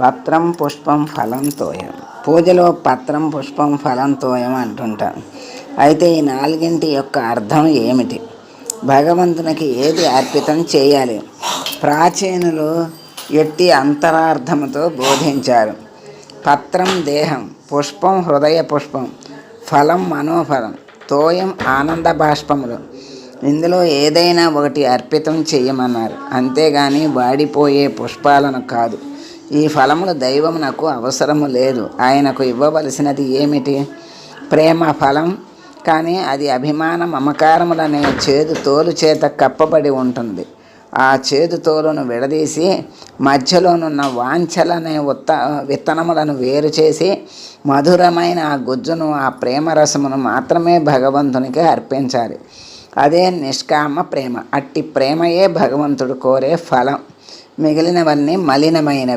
పత్రం పుష్పం ఫలం తోయం. పూజలో పత్రం పుష్పం ఫలం తోయం అంటుంటాం. అయితే ఈ నాలుగింటి యొక్క అర్థం ఏమిటి? భగవంతునికి ఏది అర్పితం చేయాలి? ప్రాచీనులు ఎట్టి అంతరార్థముతో బోధించారు. పత్రం దేహం పుష్పం హృదయ పుష్పం ఫలం మనోఫలం తోయం ఆనంద బాష్పములు. ఇందులో ఏదైనా ఒకటి అర్పితం చేయమన్నారు. అంతేగాని వాడిపోయే పుష్పాలను కాదు. ఈ ఫలములు దైవమునకు అవసరము లేదు. ఆయనకు ఇవ్వవలసినది ఏమిటి? ప్రేమ ఫలం కానీ అది అభిమాన మమకారములనే చేదు తోలు చేత కప్పబడి ఉంటుంది. ఆ చేదు తోలును విడదీసి మధ్యలోనున్న వాంఛలనే ఉత్త విత్తనములను వేరు చేసి మధురమైన ఆ గుజ్జును ఆ ప్రేమరసమును మాత్రమే భగవంతునికి అర్పించాలి. అదే నిష్కామ ప్రేమ. అట్టి ప్రేమయే భగవంతుడు కోరే ఫలం. మిగిలినవన్నీ మలినమైనవి.